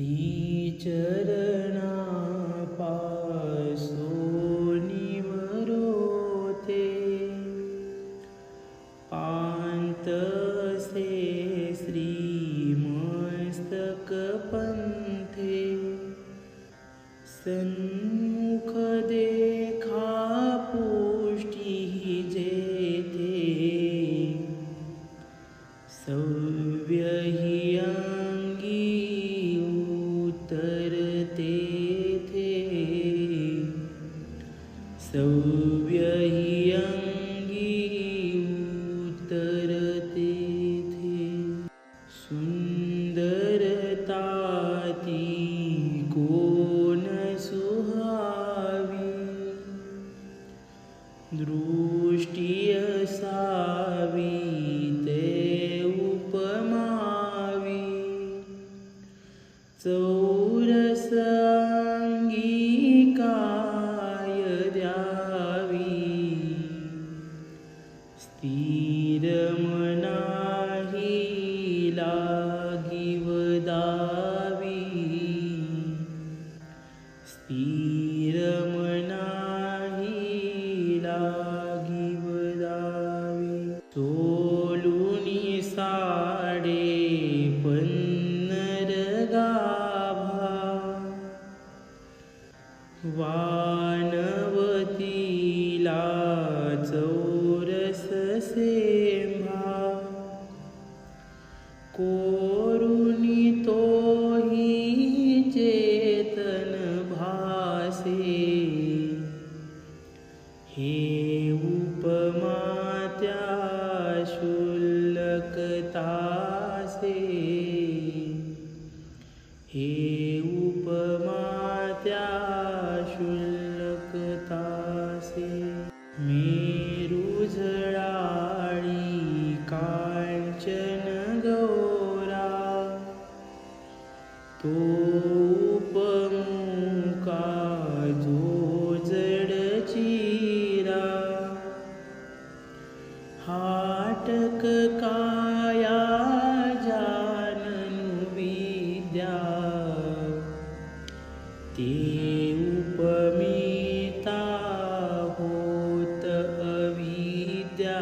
श्रीचरणा पासो निमरोते पान्तसे श्रीमस्तकपन्थे सन्मुख देखा पुष्टिः जेते। सव्यहि उतरते थे सुन्दरताति कोन सुहावी। दृष्टि असावी ते उपमावी। चौरस अंगिकाय द्यावी। स्थिर मनाही लागी वदावी स्थिर मनाही लागी वदावी सोलुनी साडे पन्नर गाभा वानवतीला चौरस সেবা করুণি তোহি চেতন ভাসে হে উপমাত্যা শুল্লকতা से हे उपमात्या शुल्कता से मे तो उपमुका जो जडचिरा हाटक काया जाननु विद्या। ते उपमिता होत अविद्या।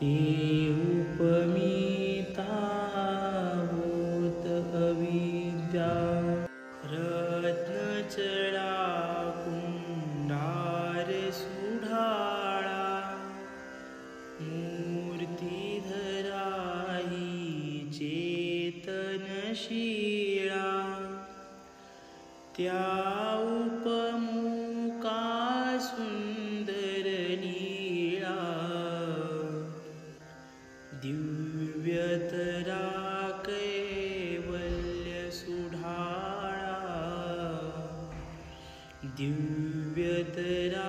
ते चेतनशीळा त्या उपमुका लीळा दिव्यतरा कैवल्य सुढाळा दिव्यतरा